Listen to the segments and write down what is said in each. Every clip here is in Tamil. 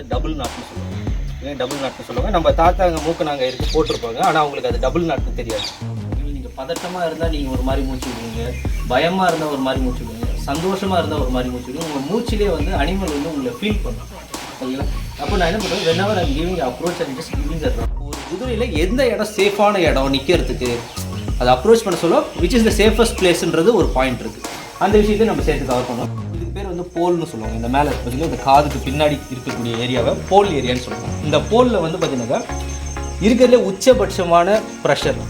வந்து டபுள் நாட்னு சொல்லுவாங்க. ஏன் டபுள் நாட்னு சொல்லுவாங்க? நம்ம தாத்தா அங்கே மூக்கு நாங்கள் இருக்கு போட்டிருப்பாங்க. ஆனால் அவங்களுக்கு அது டபுள் நாட்னு தெரியாது. நீங்கள் பதட்டமாக இருந்தால் நீங்கள் ஒரு மாதிரி மூச்சு விடுவீங்க. பயமாக இருந்தால் ஒரு மாதிரி மூச்சு விடுவீங்க. சந்தோஷமாக இருந்தால் ஒரு மாதிரி மூச்சு விடுவீங்க. உங்கள் மூச்சிலே வந்து அனிமல் வந்து உங்களை ஃபீல் பண்ணும். ஓகேங்களா அப்போ நான் என்ன பண்ணுவேன்? When I'm giving approach and just giving ஒரு குதிரையில் எந்த இடம் சேஃபான இடம் நிற்கிறதுக்கு அதை அப்ரோச் பண்ண சொல்ல விச் இஸ் த சேஃபஸ்ட் பிளேஸ்ன்றது ஒரு பாயிண்ட் இருக்குது அந்த விஷயத்தை நம்ம சேர்த்து கவர் வந்து போல்னு சொல்லுவாங்க. இந்த மேலே பார்த்தீங்கன்னா இந்த காதுக்கு பின்னாடி இருக்கக்கூடிய ஏரியாவை போல் ஏரியான்னு சொல்லுவாங்க. இந்த போலில் வந்து பார்த்தீங்கன்னாக்கா இருக்கிறதுல உச்சபட்சமான ப்ரெஷர்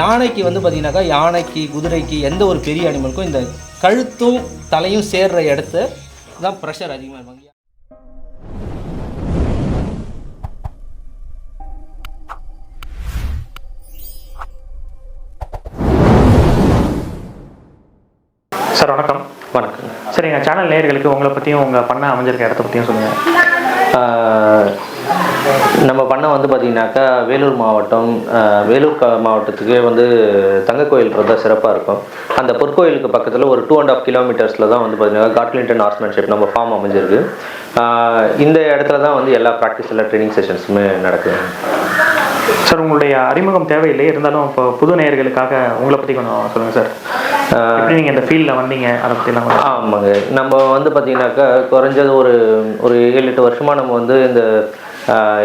யானைக்கு வந்து பார்த்தீங்கன்னாக்கா யானைக்கு குதிரைக்கு எந்த ஒரு பெரிய அனிமலுக்கும் இந்த கழுத்தும் தலையும் சேர்ற இடத்த தான் ப்ரெஷர் அதிகமாக இருப்பாங்க. சார் வணக்கம். வணக்கம் எங்கள் சேனல் நேயர்களுக்கு உங்களை பற்றியும் உங்கள் பண்ண அமைஞ்சிருக்க இடத்த பற்றியும் சொல்லுங்கள் நம்ம பண்ண வந்து பார்த்திங்கனாக்கா வேலூர் மாவட்டம் வேலூர் மாவட்டத்துக்கே வந்து தங்க கோயில் ரொம்ப சிறப்பாக இருக்கும். அந்த பொற்கோயிலுக்கு பக்கத்தில் ஒரு டூ அண்ட் ஆஃப் கிலோமீட்டர்ஸில் தான் வந்து பார்த்தீங்கன்னா காட்லிண்டன் ஹார்ஸ்மேன்ஷிப் நம்ம ஃபார்ம் அமைஞ்சிருக்கு. இந்த இடத்துல தான் வந்து எல்லா ப்ராக்டிஸ் எல்லா ட்ரைனிங் செஷன்ஸுமே நடக்குது. சார் உங்களுடைய அறிமுகம் தேவையில்லை. இருந்தாலும் இப்போ புது நேயர்களுக்காக உங்களை பற்றி கொஞ்சம் சொல்லுங்கள் சார். எப்படி நீங்கள் இந்த ஃபீல்டில் வந்தீங்க? அதை பற்றிலாம் கொஞ்சம் ஆமாங்க. நம்ம வந்து பார்த்தீங்கன்னாக்கா குறைஞ்சது ஒரு ஒரு ஏழு எட்டு வருஷமாக நம்ம வந்து இந்த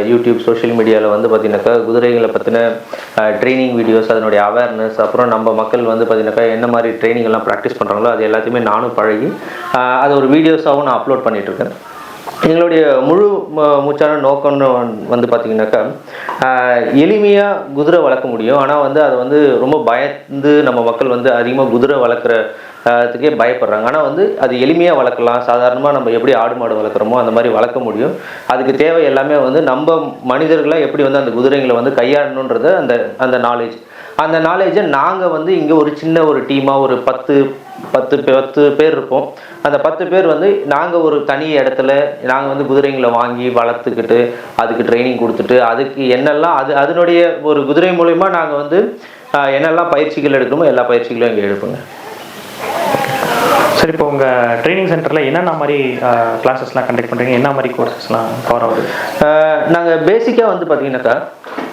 யூடியூப் சோஷியல் மீடியாவில் வந்து பார்த்தீங்கன்னாக்கா குதிரைகளை பற்றின ட்ரைனிங் வீடியோஸ் அதனுடைய அவேர்னஸ் அப்புறம் நம்ம மக்கள் வந்து பார்த்தீங்கன்னாக்கா என்ன மாதிரி ட்ரைனிங் எல்லாம் ப்ராக்டிஸ் பண்ணுறாங்களோ அது எல்லாத்தையுமே நானும் பழகி அது ஒரு வீடியோஸாகவும் நான் அப்லோட் பண்ணிகிட்ருக்கேன் எங்களுடைய முழு மூச்சான நோக்கம்னு வந்து- பார்த்திங்கனாக்கா பார்த்தீங்கன்னாக்கா எளிமையாக குதிரை வளர்க்க முடியும். ஆனால் வந்து அதை வந்து ரொம்ப பயந்து நம்ம மக்கள் வந்து அதிகமாக குதிரை வளர்க்குற அதுக்கே பயப்படுறாங்க. ஆனால் வந்து அது எளிமையாக வளர்க்கலாம். சாதாரணமாக நம்ம எப்படி ஆடு மாடு வளர்க்குறோமோ அந்த மாதிரி வளர்க்க முடியும். அதுக்கு தேவை எல்லாமே வந்து நம்ம மனிதர்களாக எப்படி வந்து அந்த குதிரைங்களை வந்து கையாளணுன்றது அந்த அந்த நாலேஜ் அந்த நாலேஜை நாங்கள் வந்து இங்கே ஒரு சின்ன ஒரு டீமாக ஒரு பத்து பத்து பத்து பேர் இருப்போம் அந்த பத்து பேர் வந்து நாங்கள் ஒரு தனி இடத்துல நாங்கள் வந்து குதிரைங்களை வாங்கி வளர்த்துக்கிட்டு அதுக்கு ட்ரைனிங் கொடுத்துட்டு அதுக்கு என்னெல்லாம் அது அதனுடைய ஒரு குதிரை மூலயமா நாங்கள் வந்து என்னெல்லாம் பயிற்சிகள் எடுக்கணுமோ எல்லா பயிற்சிகளும் இங்கே எடுப்போங்க. சரி இப்போ உங்கள் ட்ரைனிங் சென்டரில் என்னென்ன மாதிரி கிளாஸஸ்லாம் கண்டக்ட் பண்ணுறீங்க என்ன மாதிரி கோர்சஸ்லாம் கவர் ஆகுது? நாங்கள் பேசிக்காக வந்து பார்த்தீங்கன்னாக்கா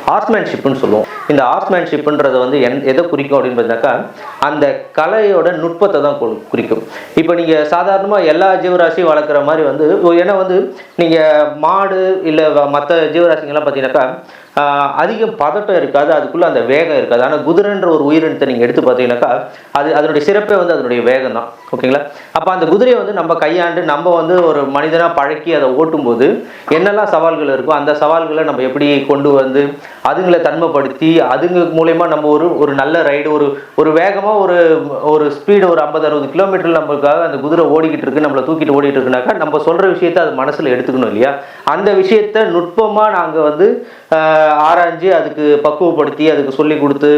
ஆர்ட்ஸ்மேன்ஷிப்னு சொல்லுவோம். இந்த ஆர்ட்ஸ்மேன்ஷிப்ன்றது வந்து என் எதை குறிக்கும் அப்படின்னு பார்த்தாக்கா அந்த கலையோட நுட்பத்தை தான் கொ- குறிக்கும். இப்போ நீங்கள் சாதாரணமாக எல்லா ஜீவராசியும் வளர்க்குற மாதிரி வந்து ஏன்னா வந்து நீங்கள் மாடு இல்லை மற்ற ஜீவராசிங்கெல்லாம் பார்த்தீங்கன்னாக்கா அதிக அதிகம் பதட்டம் இருக்காது அதுக்குள்ளே அந்த வேகம் இருக்காது. ஆனால் குதிரைன்ற ஒரு உயிரினத்தை நீங்கள் எடுத்து பார்த்தீங்கன்னாக்கா அது அதனுடைய சிறப்பே வந்து அதனுடைய வேகம் தான் ஓகேங்களா? அப்போ அந்த குதிரையை வந்து நம்ம கையாண்டு நம்ம வந்து ஒரு மனிதனாக பழக்கி அதை ஓட்டும்போது என்னெல்லாம் சவால்கள் இருக்கோ அந்த சவால்களை நம்ம எப்படி கொண்டு வந்து அதுங்களை தன்மைப்படுத்தி அதுங்க மூலயமா நம்ம ஒரு ஒரு நல்ல ரைடு ஒரு ஒரு வேகமாக ஒரு ஒரு ஸ்பீடு ஒரு ஐம்பது அறுபது கிலோமீட்டர் நம்மளுக்காக அந்த குதிரை ஓடிக்கிட்டு இருக்கு நம்மளை தூக்கிட்டு ஓடிட்டு இருக்குனாக்கா நம்ம சொல்கிற விஷயத்த அது மனசில் எடுத்துக்கணும் இல்லையா? அந்த விஷயத்த நுட்பமாக நாங்கள் வந்து ஆராய்ஞ்சு அதுக்கு பக்குவப்படுத்தி அதுக்கு சொல்லி கொடுத்து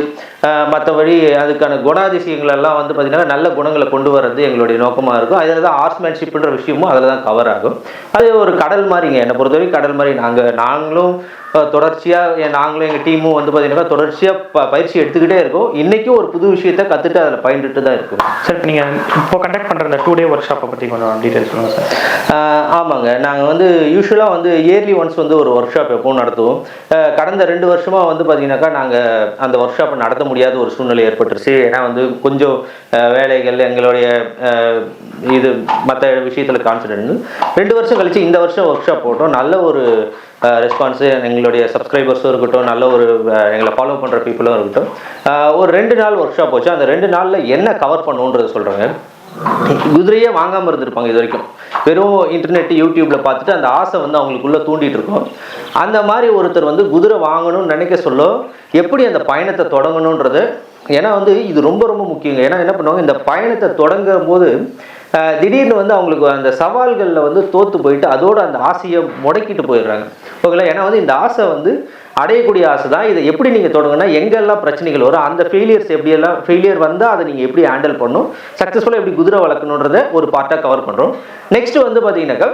மற்றபடி அதுக்கான குணாதிசயங்கள் எல்லாம் வந்து பார்த்திங்கன்னா நல்ல குணங்களை கொண்டு வர்றது எங்களுடைய நோக்கமாக இருக்கும். அதில் தான் ஆர்ட்ஸ்மேன்ஷிப்ன்ற விஷயமும் அதில் தான் கவர் ஆகும். அது ஒரு கடல் மாதிரிங்க. என்னை பொறுத்தவரைக்கும் கடல் மாதிரி நாங்கள் நாங்களும் தொடர்ச்சியாக நாங்களும் எங்கள் டீமும் வந்து பார்த்தீங்கன்னா தொடர்ச்சியாக ப பயிற்சி எடுத்துக்கிட்டே இருக்கோம். இன்றைக்கும் ஒரு புது விஷயத்தை கற்றுட்டு அதில் பயின்றுட்டு தான் இருக்கும். சார் இப்போ நீங்கள் இப்போ கண்டக்ட் பண்ணுற இந்த டூ டே ஒர்க் ஷாப்பை பற்றி கொஞ்சம் டீட்டெயில்ஸ் சொல்லுங்கள் சார் ஆமாங்க. நாங்கள் வந்து யூஸ்வலாக வந்து இயர்லி ஒன்ஸ் வந்து ஒரு ஒர்க் ஷாப் எப்பவும் நடத்துவோம். கடந்த ரெண்டு வருஷமாக வந்து பார்த்தீங்கன்னாக்கா நாங்கள் அந்த ஒர்க் ஷாப்பை நடத்த முடியாத ஒரு சூழ்நிலை ஏற்பட்டுருச்சு. ஏன்னா வந்து கொஞ்சம் வேலைகள் எங்களுடைய இது மற்ற விஷயத்தில் கான்சன்ட்ரேட் ரெண்டு வருஷம் கழிச்சு இந்த வருஷம் ஒர்க் ஷாப் போட்டோம். நல்ல ஒரு ரெஸ்பான்ஸு எங்களுடைய சப்ஸ்கிரைபர்ஸும் இருக்கட்டும் நல்ல ஒரு எங்களை ஃபாலோ பண்ணுற பீப்புளும் இருக்கட்டும். ஒரு ரெண்டு நாள் ஒர்க் ஷாப் வச்சு அந்த ரெண்டு நாளில் என்ன கவர் பண்ணுன்றதை சொல்கிறேங்க குதிரையே வாங்காமல் இருந்திருப்பாங்க இது வரைக்கும். வெறும் இன்டர்நெட் யூடியூப்ல பார்த்துட்டு அந்த ஆசை வந்து அவங்களுக்குள்ள தூண்டிட்டு இருக்கும். அந்த மாதிரி ஒருத்தர் வந்து குதிரை வாங்கணும்னு நினைக்க சொல்ல எப்படி அந்த பயணத்தை தொடங்கணுன்றது ஏன்னா வந்து இது ரொம்ப ரொம்ப முக்கியங்க. ஏன்னா என்ன பண்ணுவாங்க? இந்த பயணத்தை தொடங்கும் போது திடீர்னு வந்து அவங்களுக்கு அந்த சவால்களில் வந்து தோற்று போயிட்டு அதோட அந்த ஆசையை முடக்கிட்டு போயிடுறாங்க. ஓகேங்களா? ஏன்னா வந்து இந்த ஆசை வந்து அடையக்கூடிய ஆசை தான். இதை எப்படி நீங்கள் தொடங்குனா எங்கெல்லாம் பிரச்சனைகள் வரும் அந்த ஃபெயிலியர்ஸ் எப்படியெல்லாம் ஃபெயிலியர் வந்தால் அதை நீங்கள் எப்படி ஹேண்டில் பண்ணணும் சக்ஸஸ்ஃபுல்லாக எப்படி குதிரை வளர்க்கணுன்றத ஒரு பார்ட்டாக கவர் பண்ணுறோம் நெக்ஸ்ட் வந்து பார்த்தீங்கன்னாக்கா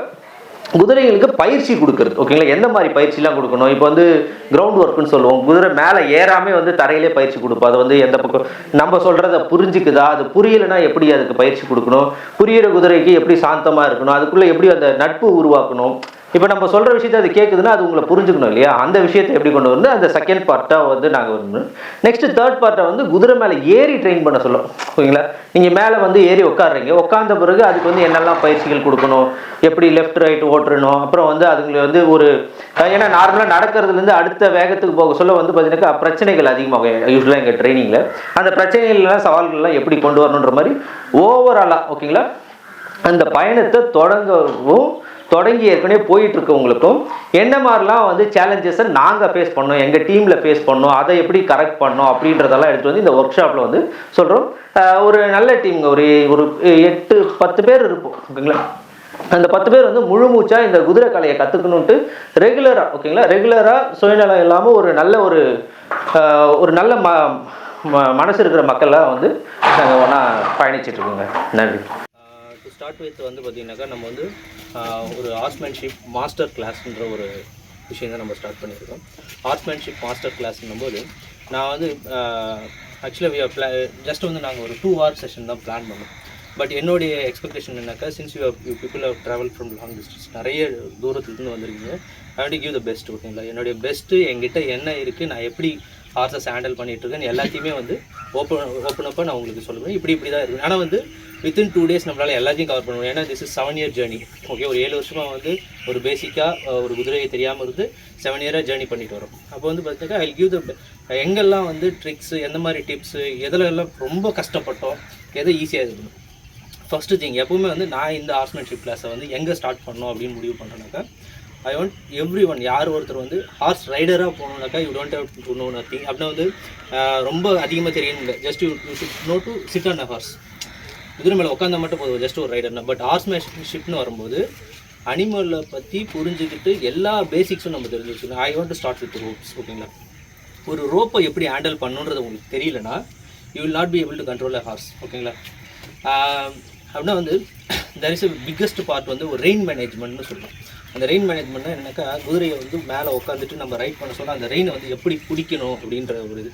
குதிரைகளுக்கு பயிற்சி கொடுக்குறது. ஓகேங்களா எந்த மாதிரி பயிற்சிலாம் கொடுக்கணும்? இப்போ வந்து கிரவுண்ட் ஒர்க்குன்னு சொல்லுவோம். குதிரை மேலே ஏறாமே வந்து தரையிலே பயிற்சி கொடுப்போம். அது வந்து எந்த பக்கம்? நம்ம சொல்கிறத புரிஞ்சுக்குதா? அது புரியலைன்னா எப்படி அதுக்கு பயிற்சி கொடுக்கணும்? புரியிற குதிரைக்கு எப்படி சாந்தமாக இருக்கணும்? அதுக்குள்ளே எப்படி அந்த நட்பு உருவாக்கணும்? இப்போ நம்ம சொல்கிற விஷயத்தை அது கேட்குதுன்னா அது உங்களை புரிஞ்சுக்கணும் இல்லையா? அந்த விஷயத்தை எப்படி கொண்டு வந்து அந்த செகண்ட் பார்ட்டாக வந்து நாங்கள் வந்து நெக்ஸ்ட்டு தேர்ட் பார்ட்டை வந்து குதிரை மேலே ஏறி ட்ரெயின் பண்ண சொல்லும் ஓகேங்களா நீங்கள் மேலே வந்து ஏறி உட்காடுறீங்க உட்காந்த பிறகு அதுக்கு வந்து என்னெல்லாம் பயிற்சிகள் கொடுக்கணும்? எப்படி லெஃப்ட் ரைட் ஓட்டுறணும் அப்புறம் வந்து அதுங்களை வந்து ஒரு ஏன்னா நார்மலாக நடக்கிறதுலேருந்து அடுத்த வேகத்துக்கு போக சொல்ல வந்து பார்த்தீங்கன்னாக்கா பிரச்சனைகள் அதிகமாகும். யூஸ்வலாக எங்கள் ட்ரைனிங்கில் அந்த பிரச்சனைகள்லாம் சவால்கள்லாம் எப்படி கொண்டு வரணுன்ற மாதிரி ஓவராலாக ஓகேங்களா அந்த பயணத்தை தொடங்கவும் தொடங்கி ஏற்கனவே போயிட்டு இருக்கவங்களுக்கும் என்ன மாதிரிலாம் வந்து சேலஞ்சஸை நாங்கள் ஃபேஸ் பண்ணோம் எங்கள் டீமில் ஃபேஸ் பண்ணோம் அதை எப்படி கரெக்ட் பண்ணோம் அப்படின்றதெல்லாம் எடுத்து வந்து இந்த ஒர்க் ஷாப்பில் வந்து சொல்கிறோம் ஒரு நல்ல டீம் ஒரு ஒரு எட்டு பத்து பேர் இருப்போம் ஓகேங்களா? அந்த பத்து பேர் வந்து முழு மூச்சா இந்த குதிரை கலையை கற்றுக்கணுன்ட்டு ரெகுலராக ஓகேங்களா? ரெகுலராக சுயநலம் இல்லாமல் ஒரு நல்ல ஒரு ஒரு நல்ல ம ம- மனசு இருக்கிற மக்கள்லாம் வந்து நாங்கள் ஒன்றா பயணிச்சிட்டு இருக்கோங்க. நன்றி. ஸ்டார்ட் வித் வந்து பார்த்தீங்கன்னாக்கா நம்ம வந்து ஒரு ஆர்ட்ஸ்மேன்ஷிப் மாஸ்டர் கிளாஸ்ன்ற ஒரு விஷயம் தான் நம்ம ஸ்டார்ட் பண்ணியிருக்கோம். ஆர்ட்ஸ்மேன்ஷிப் மாஸ்டர் கிளாஸ்னும் போது நான் வந்து ஆக்சுவலாக பிளா ஜஸ்ட் வந்து நாங்கள் ஒரு டூ ஹவர் செஷன் தான் பிளான் பண்ணோம். பட் என்னுடைய எக்ஸ்பெக்டேஷன் என்னக்கா since you you people how travel from long distance நிறைய தூரத்துலேருந்து வந்திருக்கீங்க I want give the best ஓகேங்களா என்னுடைய பெஸ்ட்டு என்கிட்ட என்ன இருக்குது நான் எப்படி ஹார்சஸ் ஹேண்டில் பண்ணிட்டு எல்லாத்தையுமே வந்து ஓப்பன் ஓப்பன் அப்பாக நான் உங்களுக்கு சொல்லுவேன். இப்படி இப்படி தான் இருக்குது ஆனால் வந்து வித்தின் டூ டேஸ் நம்மளால் எல்லாத்தையும் கவர் பண்ணுவோம் ஏன்னா this is seven year journey okay ஒரு ஏழு வருஷமாக வந்து ஒரு பேசிக்காக ஒரு குதிரையை தெரியாமல் இருந்து செவன் இயராக ஜேர்னி பண்ணிட்டு வரோம். அப்போ வந்து பார்த்தீங்கன்னா ஐ கிவ் த எங்கெல்லாம் வந்து ட்ரிக்ஸு எந்த மாதிரி டிப்ஸு எதில் எல்லாம் ரொம்ப கஷ்டப்பட்டோம் எதை ஈஸியாக இருக்கணும் ஃபஸ்ட்டு திங் எப்பவுமே வந்து நான் இந்த ஹார்ஸ்மேன்ஷிப் கிளாஸை வந்து எங்கே ஸ்டார்ட் பண்ணோம் அப்படின்னு முடிவு பண்ணுறேனாக்கா ஐ வாண்ட் எவ்ரி ஒன் யார் ஒருத்தர் வந்து ஹார்ஸ் ரைடராக போகணுன்னாக்கா you don't have to know nothing அப்படின்னா வந்து ரொம்ப அதிகமாக தெரியணும் இல்லை just you you should know to sit on a horse குதிரை மேலே உட்காந்தா மட்டும் போதும். ஜஸ்ட் ஒரு ரைடர்னா பட் ஹார்ஸ்மேன்ஷிப்னு வரும்போது அனிமலை பற்றி புரிஞ்சுக்கிட்டு எல்லா பேசிக்ஸும் நம்ம தெரிஞ்சு வச்சுக்கணும் I want to start with ropes ஓகேங்களா ஒரு ரோப்பை எப்படி ஹேண்டில் பண்ணுன்றது உங்களுக்கு தெரியலனா you will not be able to control a horse ஓகேங்களா அப்படின்னா வந்து தர் இஸ் பிக்கஸ்ட் பார்ட் வந்து ஒரு ரெயின் மேனேஜ்மெண்ட்னு சொல்லலாம். அந்த ரெயின் மேனேஜ்மெண்ட்னா என்னக்கா குதிரையை வந்து மேலே உட்காந்துட்டு நம்ம ரைட் பண்ண சொன்னால் அந்த ரெயினை வந்து எப்படி பிடிக்கணும் அப்படின்ற ஒரு இது.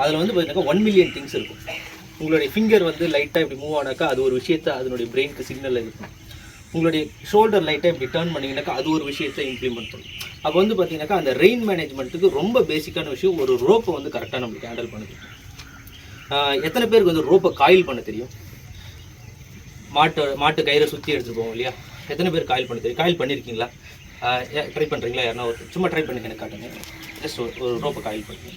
அதில் வந்து பார்த்தீங்கன்னா ஒன் மில்லியன் திங்ஸ் இருக்கும். உங்களுடைய ஃபிங்கர் வந்து லைட்டாக இப்படி மூவ் ஆனாக்கா அது ஒரு விஷயத்தை அதனுடைய பிரெயினுக்கு சிக்னல் இருக்கும் உங்களுடைய ஷோல்டர் லைட்டாக இப்படி டர்ன் பண்ணிங்கனாக்கா அது ஒரு விஷயத்தை இம்ப்ளிமெண்ட் பண்ணும். அப்போ வந்து பார்த்தீங்கன்னாக்கா அந்த ரெயின் மேனேஜ்மெண்ட்டுக்கு ரொம்ப பேசிக்கான விஷயம் ஒரு ரோப்பை வந்து கரெக்டாக நம்மளுக்கு ஹேண்டில் பண்ணுது எத்தனை பேருக்கு வந்து ரோப்பை காயில் பண்ண தெரியும்? மாட்டு மாட்டு கயிறை சுற்றி எடுத்துட்டு போவோம் இல்லையா? எத்தனை பேர் காயில் பண்ண தெரியும்? காயில் பண்ணியிருக்கீங்களா ட்ரை பண்ணுறீங்களா யாருன்னா ஒரு சும்மா ட்ரை பண்ணி எனக்கு காட்டுங்க. ஜஸ்ட் ஒரு ஒரு ரோப்பை காயில் பண்ணுங்க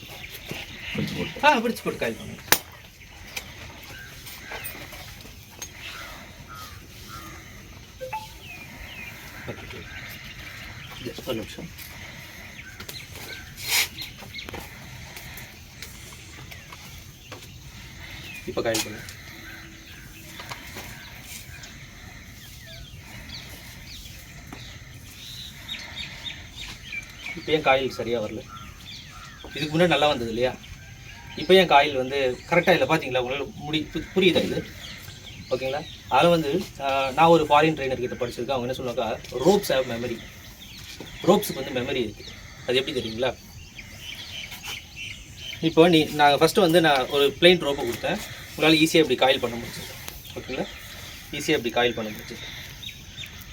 ஆ பிடிச்சி போட்டு காயில் பண்ணுங்க ஓகே ஜஸ்ட் ஒரு நிமிஷம் இப்போ காயில் பண்ணு இப்போ ஏன் காயில் சரியாக வரல? இதுக்கு முன்னாடி நல்லா வந்தது இல்லையா? இப்போ ஏன் காயில் வந்து கரெக்டாக இல்லை? பார்த்தீங்களா உங்களுக்கு முடி புரியுதா இது? ஓகேங்களா? அதில் வந்து நான் ஒரு ஃபாரின் ட்ரைனர் கிட்ட படிச்சிருக்கேன். அவங்க என்ன சொன்னாக்கா ரோப்ஸ் ஆஃப் மெமரி ரோப்ஸுக்கு வந்து மெமரி இருக்குது அது எப்படி தெரியுங்களா? இப்போ நீ நான் ஃபஸ்ட்டு வந்து நான் ஒரு பிளெயின் ரோப்பை கொடுத்தேன். உங்களால் ஈஸியாக இப்படி காயில் பண்ண முடிச்சு ஓகேங்களா ஈஸியாக இப்படி காயில் பண்ண முடிச்சு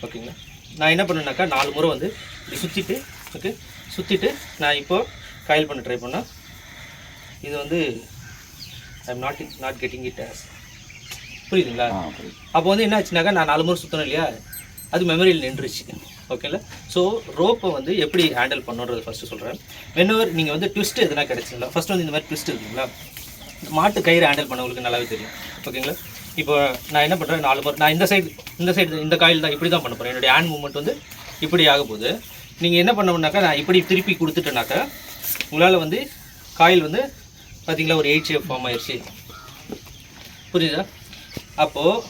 ஓகேங்களா நான் என்ன பண்ணேன்னாக்கா நாலு முறை வந்து இப்படி சுற்றிட்டு ஓகே சுற்றிட்டு நான் இப்போ காயில் பண்ண ட்ரை பண்ணால் இது வந்து I am not not getting it புரியுதுங்களா? அப்போ வந்து என்ன ஆச்சுனாக்கா நான் நாலு முறை சுற்றணும் இல்லையா? அது மெமரியில் நின்றுச்சு ஓகேல ஸோ ரோப்பை வந்து எப்படி ஹேண்டில் பண்ணுன்றது ஃபஸ்ட்டு சொல்கிறேன் வென்னவர் நீங்கள் வந்து ட்விஸ்ட் எதுனா கிடைச்சிங்களா ஃபஸ்ட் வந்து இந்த மாதிரி ட்விஸ்ட் இருக்குங்களா? மாட்டு கயிறு ஹேண்டில் பண்ணவங்களுக்கு நல்லாவே தெரியும். ஓகேங்களா? இப்போ நான் என்ன பண்ணுறேன் நாலு முறை நான் இந்த சைடு இந்த சைடு இந்த காயில் தான் இப்படி தான் பண்ண போகிறேன் என்னுடைய ஹேண்ட் மூவ்மெண்ட் வந்து இப்படி ஆக போகுது. நீங்கள் என்ன பண்ணணும்னாக்கா நான் இப்படி திருப்பி கொடுத்துட்டேனாக்கா உங்களால் வந்து காயில் வந்து பார்த்தீங்களா ஒரு எயிட் ஷேப் ஃபார்ம் ஆயிடுச்சு புரியுதா? அப்போது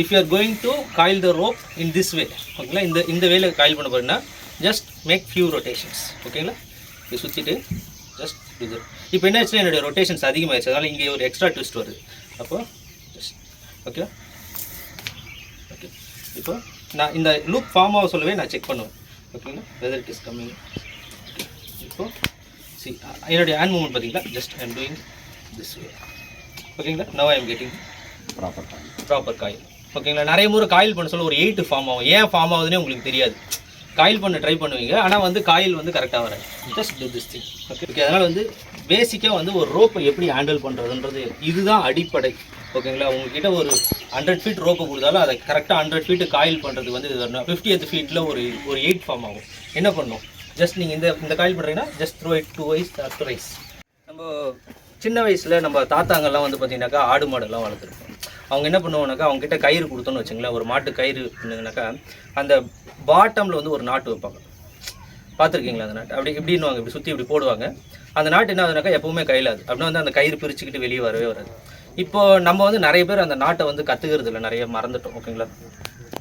if you are going to coil the rope in this way ஓகேங்களா இந்த இந்த வேல காயில் பண்ண போறீங்கன்னா ஜஸ்ட் மேக் ஃபியூ ரொட்டேஷன்ஸ் ஓகேங்களா இது சுற்றிட்டு ஜஸ்ட் இது இப்போ என்ன ஆச்சுன்னா என்னுடைய ரொட்டேஷன்ஸ் அதிகமாகிடுச்சு அதனால் இங்கே ஒரு எக்ஸ்ட்ரா ட்விஸ்ட் வருது. அப்போ ஜஸ்ட் ஓகே ஓகே இப்போ நான் இந்த லூப் ஃபார்ம் ஆக சொல்லவே நான் செக் பண்ணுவேன். ஓகேங்களா வெதர் இட் இஸ் கம்மிங் இப்போ சி என்னுடைய ஹேண்ட் மூமெண்ட் பார்த்தீங்களா? Just I am doing this way ஓகேங்களா now I am getting proper coil ஓகேங்களா? நிறைய முறை காயில் பண்ண சொல்ல ஒரு எயிட் ஃபார்ம் ஆகும். ஏன் ஃபார்ம் ஆகுதுன்னே உங்களுக்கு தெரியாது. காயில் பண்ண ட்ரை பண்ணுவீங்க. ஆனால் வந்து காயில் வந்து கரெக்டாக வராது. Just do this thing okay okay அதனால் வந்து பேசிக்காக வந்து ஒரு ரோப்பை எப்படி ஹேண்டில் பண்ணுறதுன்றது இதுதான் அடிப்படை. ஓகேங்களா? உங்ககிட்ட ஒரு ஹண்ட்ரட் ஃபீட் ரோப்பை கொடுத்தாலும் அதை கரெக்டாக ஹண்ட்ரட் ஃபீட்டு காயில் பண்ணுறது வந்து இது வரணும். ஃபிஃப்டி எத் ஃபீட்டில் ஒரு ஒரு எயிட் ஃபார்ம் ஆகும். என்ன பண்ணும்? ஜஸ்ட் நீங்கள் இந்த இந்த காயில் பண்ணுறீங்கன்னா just throw it twice to rise நம்ம சின்ன வயசில் நம்ம தாத்தாங்கள்லாம் வந்து பார்த்தீங்கன்னாக்கா ஆடு மாடெல்லாம் வளர்த்துருப்போம். அவங்க என்ன பண்ணுவாங்கனாக்கா அவங்க கிட்ட கயிறு கொடுத்தோன்னு வச்சுங்களேன் ஒரு மாட்டு கயிறு இருந்ததுனாக்கா அந்த பாட்டமில் வந்து ஒரு நாட்டு வைப்பாங்க. பார்த்துருக்கீங்களா அந்த நாட்டு? அப்படி இப்படின்னுவாங்க இப்படி சுற்றி இப்படி போடுவாங்க. அந்த நாட்டு என்ன ஆகுதுனாக்கா எப்பவுமே கையிலாது அப்படின்னா வந்து அந்த கயிறு பிரிச்சுக்கிட்டு வெளியே வரவே வராது. இப்போ நம்ம வந்து நிறைய பேர் அந்த நாட்டை வந்து கற்றுக்கிறது இல்லை நிறைய மறந்துட்டோம் ஓகேங்களா?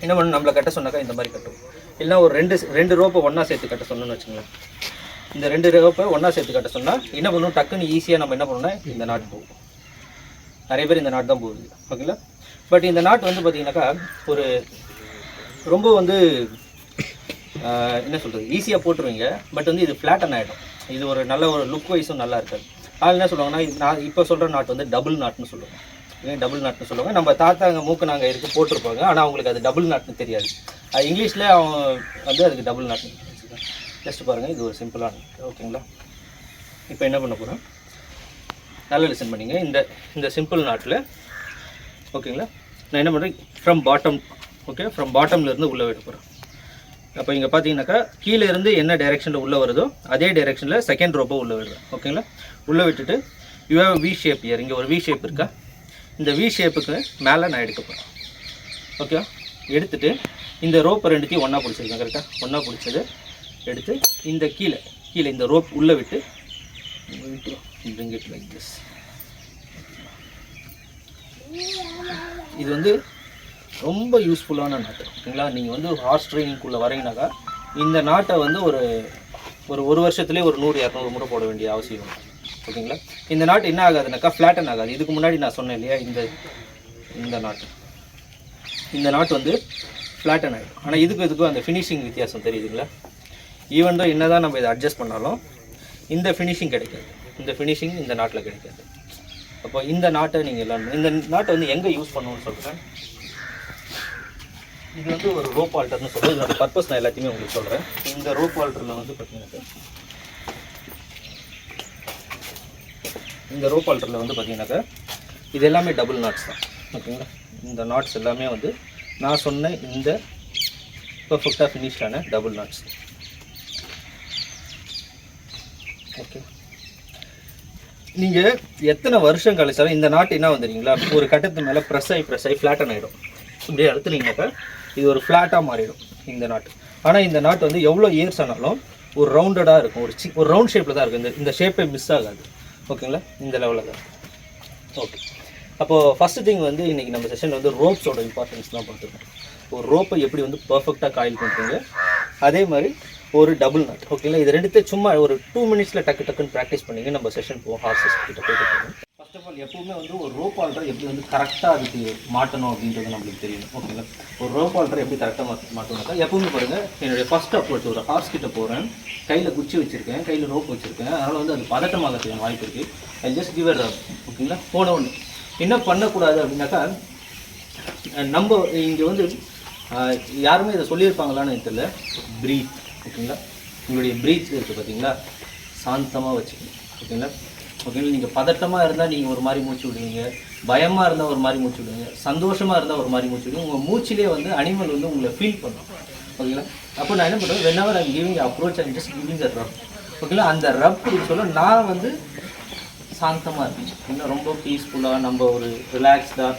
என்ன பண்ணணும்? நம்மளை கட்ட சொன்னாக்கா இந்த மாதிரி கட்டும் இல்லைன்னா ஒரு ரெண்டு ரெண்டு ரோப்பை ஒன்றா சேர்த்து கட்ட சொன்னோன்னு வச்சுங்களேன். இந்த ரெண்டு ரோப்பை ஒன்றா சேர்த்து கட்ட சொன்னால் என்ன பண்ணணும் டக்குன்னு ஈஸியாக நம்ம என்ன பண்ணணும்னா இந்த நாட்டு போகும். நிறைய பேர் இந்த நாட்டு தான் போகுது. ஓகேங்களா? பட் இந்த நாட்டு வந்து பார்த்தீங்கன்னாக்கா ஒரு ரொம்ப வந்து என்ன சொல்கிறது ஈஸியாக போட்டுருவீங்க. பட் வந்து இது ஃப்ளாட்டன் ஆகிடும் இது ஒரு நல்ல ஒரு லுக் வைஸும் நல்லா இருக்காது. அதனால் என்ன சொல்லுவாங்கன்னா நான் இப்போ சொல்கிற நாட்டு வந்து டபுள் நாட்னு சொல்லுவாங்க. ஏன் டபுள் நாட்னு சொல்லுவாங்க. நம்ம தாத்தாங்க மூக்கு நாங்கள் இருக்கு போட்டிருப்பாங்க. ஆனால் அவங்களுக்கு அது டபுள் நாட்னு தெரியாது. அது இங்கிலீஷில் அவங்க வந்து அதுக்கு டபுள் நாட்னு ஜஸ்ட் பாருங்கள் இது ஒரு சிம்பிளான ஓகேங்களா? இப்போ என்ன பண்ண போகிறோம் நல்லா லிசன் பண்ணிங்க. இந்த இந்த சிம்பிள் நாட்டில் ஓகேங்களா நான் என்ன பண்ணுறேன் ஃப்ரம் பாட்டம் ஓகே ஃப்ரம் பாட்டம்லேருந்து உள்ளே விட போகிறேன் அப்போ இங்கே பார்த்தீங்கன்னாக்கா கீழே இருந்து என்ன டைரெக்ஷனில் உள்ளே வருதோ அதே டைரெக்ஷனில் செகண்ட் ரோப்போ உள்ளே விடுறேன் ஓகேங்களா உள்ளே விட்டுட்டு you have V shape here இங்கே ஒரு வி ஷேப் இருக்கா? இந்த வி ஷேப்புக்கு மேலே நான் எடுக்க போகிறேன் ஓகே எடுத்துட்டு இந்த ரோப்பை ரெண்டுத்தையும் ஒன்றா பிடிச்சிருக்கேன் கரெக்டாக ஒன்றா பிடிச்சது எடுத்து இந்த கீழே கீழே இந்த ரோப் உள்ளே விட்டு bring it like this. இது வந்து ரொம்ப யூஸ்ஃபுல்லான நாட்டு. ஓகேங்களா? நீங்கள் வந்து ஹார்ஸ் ட்ரைனிங்குள்ளே வரீங்கனாக்கா இந்த நாட்டை வந்து ஒரு ஒரு ஒரு வருஷத்துலேயே ஒரு நூறு இரநூறு முறை போட வேண்டிய அவசியம் ஓகேங்களா? இந்த நாட்டு என்ன ஆகாதுனாக்கா ஃப்ளாட்டன் ஆகாது. இதுக்கு முன்னாடி நான் சொன்னேன் இல்லையா இந்த இந்த நாட்டு. இந்த நாட்டு வந்து ஃப்ளாட்டன் ஆகிடும் ஆனால் இதுக்கு இதுக்கும் அந்த ஃபினிஷிங் வித்தியாசம் தெரியுதுங்களா? ஈவன் தான் என்ன தான் நம்ம இதை அட்ஜஸ்ட் பண்ணாலும் இந்த ஃபினிஷிங் கிடைக்காது. இந்த ஃபினிஷிங் இந்த நாட்டில் கிடைக்காது. அப்போ இந்த நாட்டை நீங்கள் எல்லாம் இந்த நாட்டை வந்து எங்கே யூஸ் பண்ணணும்னு சொல்கிறேன் இது வந்து ஒரு ரோப் ஆல்டர்னு சொல்கிறேன் இதோட பர்பஸ் நான் எல்லாத்தையுமே உங்களுக்கு சொல்கிறேன் இந்த ரோப் ஆல்டரில் வந்து பார்த்தீங்கன்னாக்கா இந்த ரோப் ஆல்டரில் வந்து பார்த்தீங்கன்னாக்கா இது எல்லாமே டபுள் நாட்ஸ் தான். ஓகேங்களா? இந்த நாட்ஸ் எல்லாமே வந்து நான் சொன்ன இந்த பர்ஃபெக்டாக ஃபினிஷ்டான டபுள் நாட்ஸ் ஓகே. நீங்கள் எத்தனை வருஷம் கழிச்சாலும் இந்த நாட்டு என்ன வந்துடுறீங்களா ஒரு கட்டத்து மேலே ப்ரெஸ் ஆகி ப்ரெஸ் ஆகி ஃப்ளாட்டன் ஆகிடும் இப்படியே அழுத்துனீங்கன்னாக்கா இது ஒரு ஃப்ளாட்டாக மாறிடும் இந்த நாட்டு. ஆனால் இந்த நாட்டு வந்து எவ்வளோ இயர்ஸ் ஆனாலும் ஒரு ரவுண்டடாக இருக்கும். ஒரு சி ஒரு ரவுண்ட் ஷேப்பில் தான் இருக்கும். இந்த இந்த ஷேப்பே மிஸ் ஆகாது. ஓகேங்களா இந்த லெவலில் தான் ஓகே அப்போது ஃபஸ்ட்டு திங் வந்து இன்றைக்கி நம்ம செஷனில் வந்து ரோப்ஸோட இம்பார்ட்டன்ஸ் தான் பார்த்துருக்கோம். ஒரு ரோப்பை எப்படி வந்து பர்ஃபெக்டாக காயில் பண்ணுறீங்க அதே மாதிரி ஒரு டபுள் நட் ஓகேங்களா இது ரெண்டுத்தையும் சும்மா ஒரு டூ மினிட்ஸில் டக்கு டக்குன்னு ப்ராக்டிஸ் பண்ணிங்க. நம்ம செஷன் போவோம். ஹார்சஸ் கிட்ட போயிட்டு ஃபர்ஸ்ட் ஆஃப் ஆல் எப்பவுமே வந்து ஒரு ரோப் ஆல்டர் எப்படி வந்து கரெக்டாக அதுக்கு மாட்டணும் அப்படின்றது நம்மளுக்கு தெரியும் ஓகேங்களா ஒரு ரோப் ஆல்டர் எப்படி கரெக்டாக மாற்ற மாட்டணும்னாக்கா எப்பவுமே பாருங்கள் என்னுடைய ஃபர்ஸ்ட் அப்ரோச் ஒரு ஹார்ஸ் கிட்ட போகிறேன் கையில் குச்சி வச்சுருக்கேன். கையில் ரோப் வச்சுருக்கேன். அதனால் வந்து அது பதட்டமாகிறதுக்கான வாய்ப்பு இருக்குது ஐ ஜஸ்ட் கிவர் ஓகேங்களா போன ஒன்று என்ன பண்ணக்கூடாது அப்படின்னாக்கா நம்ம இங்கே வந்து யாருமே இதை சொல்லியிருப்பாங்களான்னு எனக்கு தெரியல. ப்ரீத் ஓகேங்களா? உங்களுடைய ப்ரீச் இருக்குது பார்த்தீங்களா சாந்தமாக வச்சுக்கணும். ஓகேங்களா? ஓகேங்களா? நீங்கள் பதட்டமாக இருந்தால் நீங்கள் ஒரு மாதிரி மூச்சு விடுவீங்க. பயமாக இருந்தால் ஒரு மாதிரி மூச்சு விடுவீங்க. சந்தோஷமாக இருந்தால் ஒரு மாதிரி மூச்சு விடுவீங்க. உங்கள் மூச்சிலே வந்து அனிமல் வந்து உங்களை ஃபீல் பண்ணும். ஓகேங்களா? அப்போ நான் என்ன பண்ணுவேன்? Whenever I'm giving approach and just giving the rub ஓகேங்களா? அந்த ரப் சொல்ல நான் வந்து சாந்தமாக இருந்துச்சு இன்னும் ரொம்ப பீஸ்ஃபுல்லாக நம்ம ஒரு ரிலாக்ஸ்டாக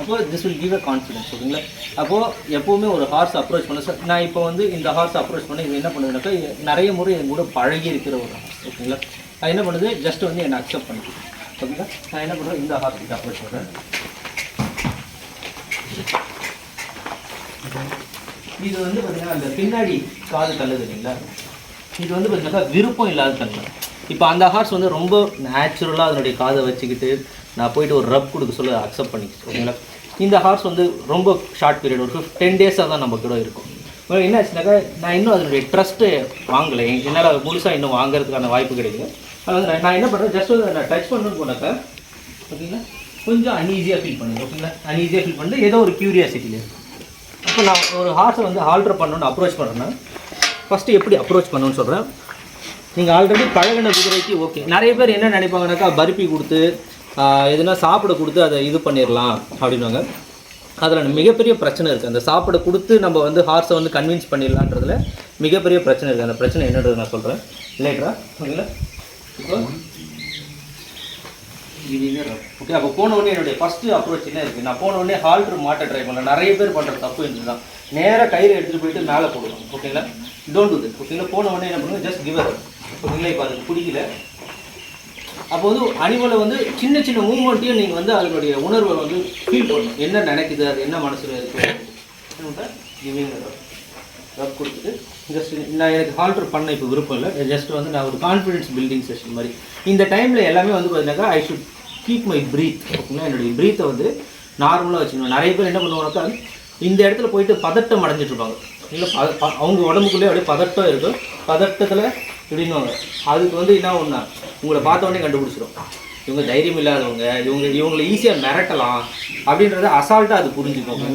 அப்போ this will give a confidence ஓகேங்களா அப்போது எப்போவுமே ஒரு ஹார்ஸ் அப்ரோச் பண்ண சார் நான் இப்போ வந்து இந்த ஹார்ஸ் அப்ரோச் பண்ண இது என்ன பண்ணுதுனாக்கா நிறைய முறை என் கூட பழகி இருக்கிற ஒரு ஹார்ஸ் ஓகேங்களா அது என்ன பண்ணுது? ஜஸ்ட் வந்து என்னை அக்செப்ட் பண்ணிக்குது ஓகேங்களா நான் என்ன பண்ணுறேன் இந்த ஹார்ஸ் கிட்ட அப்ரோச் பண்ணுறேன் இது வந்து பார்த்தீங்கன்னா அந்த பின்னாடி காது தள்ளுது இல்லைங்களா? இது வந்து பார்த்தீங்கன்னா விருப்பம் இல்லாத தன்மை. இப்போ அந்த ஹார்ஸ் வந்து ரொம்ப நேச்சுரலாக அதனுடைய காதை வச்சுக்கிட்டு நான் போயிட்டு ஒரு ரப் கொடுக்க சொல்ல அக்செப்ட் பண்ணிக்கிச்சு ஓகேங்களா இந்த ஹார்ஸ் வந்து ரொம்ப ஷார்ட் பீரியட் ஒரு டென் டேஸாக தான் நம்ம கூட இருக்கும். இப்போ என்ன ஆச்சுனாக்கா நான் இன்னும் அதனுடைய ட்ரஸ்ட்டு வாங்கலை. என்னால் முழுசாக இன்னும் வாங்குறதுக்கான வாய்ப்பு கிடைக்கல. அதாவது நான் என்ன பண்ணுறேன் ஜஸ்ட் நான் டச் பண்ணணும்னு போனாக்கா ஓகேங்களா கொஞ்சம் அன்ஈஸியாக ஃபீல் பண்ணுங்க ஓகேங்களா அன்ஈஸியாக ஃபீல் பண்ணுறது ஏதோ ஒரு க்யூரியாசிட்டியில் இருக்கும் அப்போ நான் ஒரு ஹார்ஸை வந்து ஆல்டர் பண்ணணும்னு அப்ரோச் பண்ணுறேன்னா ஃபஸ்ட்டு எப்படி அப்ரோச் பண்ணணும்னு சொல்கிறேன் நீங்கள் ஆல்ரெடி பழகின குதிரைக்கு ஓகே நிறைய பேர் என்ன நினைப்பாங்கனாக்கா பருப்பி கொடுத்து எதுனா சாப்பிட கொடுத்து அதை இது பண்ணிடலாம் அப்படின்னுவாங்க. அதில் மிகப்பெரிய பிரச்சனை இருக்குது அந்த சாப்பிட கொடுத்து நம்ம வந்து ஹார்ஸை வந்து கன்வின்ஸ் பண்ணிடலான்றதுல மிகப்பெரிய பிரச்சனை இருக்குது அந்த பிரச்சனை என்னன்றது நான் சொல்கிறேன் லேட்டரா ஓகேங்களா இப்போ? ஓகே அப்போ போன உடனே என்னுடைய ஃபஸ்ட்டு அப்ரோச் என்ன இருக்குது நான் போன உடனே ஹால்ட்ரு மாட்ட ட்ரை பண்ணல நிறைய பேர் பண்ணுற தப்பு என்று தான் நேராக கயிறு எடுத்துகிட்டு போயிட்டு மேலே போடுவோம் ஓகேங்களா டோன்ட் டூ திஸ் ஓகேங்களா போன உடனே என்ன பண்ணுங்கள் ஜஸ்ட் கிவர் ஓகேங்களா இப்போ அதுக்கு பிடிக்கல. அப்போ வந்து அனிமலை வந்து சின்ன சின்ன மூமெண்ட்டையும் நீங்கள் வந்து அதனுடைய உணர்வை வந்து ஃபீல் பண்ணணும். என்ன நினைக்குது? அது என்ன மனசில் இருக்குது கிவிங் ரப் கொடுத்துட்டு ஜஸ்ட் நான் எனக்கு ஹால்டர் பண்ண இப்போ விருப்பம் இல்லை. ஜஸ்ட் வந்து நான் ஒரு கான்ஃபிடன்ஸ் பில்டிங் செஷன் மாதிரி. இந்த டைமில் எல்லாமே வந்து பார்த்தீங்கன்னாக்கா I should keep my breath ஓகேங்களா? என்னுடைய ப்ரீத்தை வந்து நார்மலாக வச்சுக்கணும். நிறைய பேர் என்ன பண்ணுவாங்கனாக்கா இந்த இடத்துல போயிட்டு பதட்டம் அடைஞ்சிட்டு இருப்பாங்க. இல்லை ப- அவங்க உடம்புக்குள்ளேயே அப்படியே பதட்டம் இருக்கும். பதட்டத்தில் இப்படின்னுவாங்க அதுக்கு வந்து என்ன ஒன்றா உங்களை பார்த்தோன்னே கண்டுபிடிச்சிடும் இவங்க தைரியம் இல்லாதவங்க இவங்க இவங்களை ஈஸியாக மிரட்டலாம் அப்படின்றத அசால்ட்டாக அது புரிஞ்சுக்கோங்க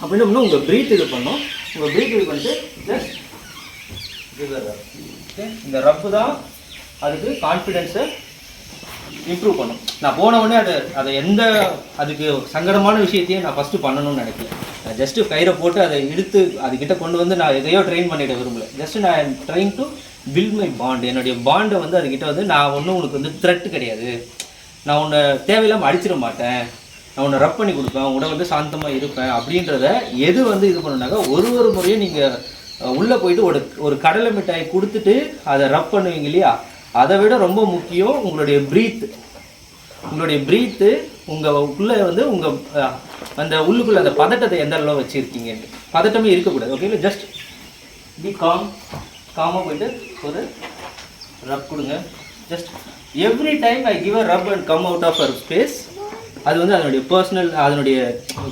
அப்படின்னு இன்னும் உங்கள் ப்ரீத் இது பண்ணும். உங்கள் ப்ரீத் இது பண்ணிட்டு ஜஸ்ட் இந்த ரப்பு தான் அதுக்கு கான்ஃபிடென்ஸை இம்ப்ரூவ் பண்ணும். நான் போன உடனே அதை அதை எந்த அதுக்கு சங்கடமான விஷயத்தையும் நான் ஃபஸ்ட்டு பண்ணணும்னு நினைக்கல. நான் ஜஸ்ட்டு கயிறை போட்டு அதை இழுத்து அதுக்கிட்ட கொண்டு வந்து நான் எதையோ ட்ரெயின் பண்ணிட விரும்பல. ஜஸ்ட்டு நான் trying to build my bond என்னுடைய பாண்டை வந்து அதுக்கிட்ட வந்து நான் ஒன்றும் உனக்கு வந்து த்ரெட்டு கிடையாது. நான் உன்னை தேவையில்லாமல் அடிச்சிட மாட்டேன். நான் உன்னை ரப் பண்ணி கொடுப்பேன். உடனே வந்து சாந்தமாக இருப்பேன் அப்படின்றத எது வந்து இது பண்ணுனாக்கா ஒரு ஒரு முறையும் நீங்கள் உள்ளே போயிட்டு ஒரு ஒரு கடலை மிட்டாய் கொடுத்துட்டு அதை ரப் பண்ணுவீங்க இல்லையா? அதை விட ரொம்ப முக்கியம் உங்களுடைய ப்ரீத் உங்களுடைய ப்ரீத்து உங்கள் உள்ளே வந்து உங்கள் அந்த உள்ளுக்குள்ளே அந்த பதட்டத்தை எந்த அளவு வச்சுருக்கீங்கன்ட்டு. பதட்டமே இருக்கக்கூடாது. ஓகே ஜஸ்ட் பி காம் காமாக போயிட்டு ஒரு ரப் கொடுங்க. Just every time I give a rub and come out of our space அது வந்து அதனுடைய பர்சனல் அதனுடைய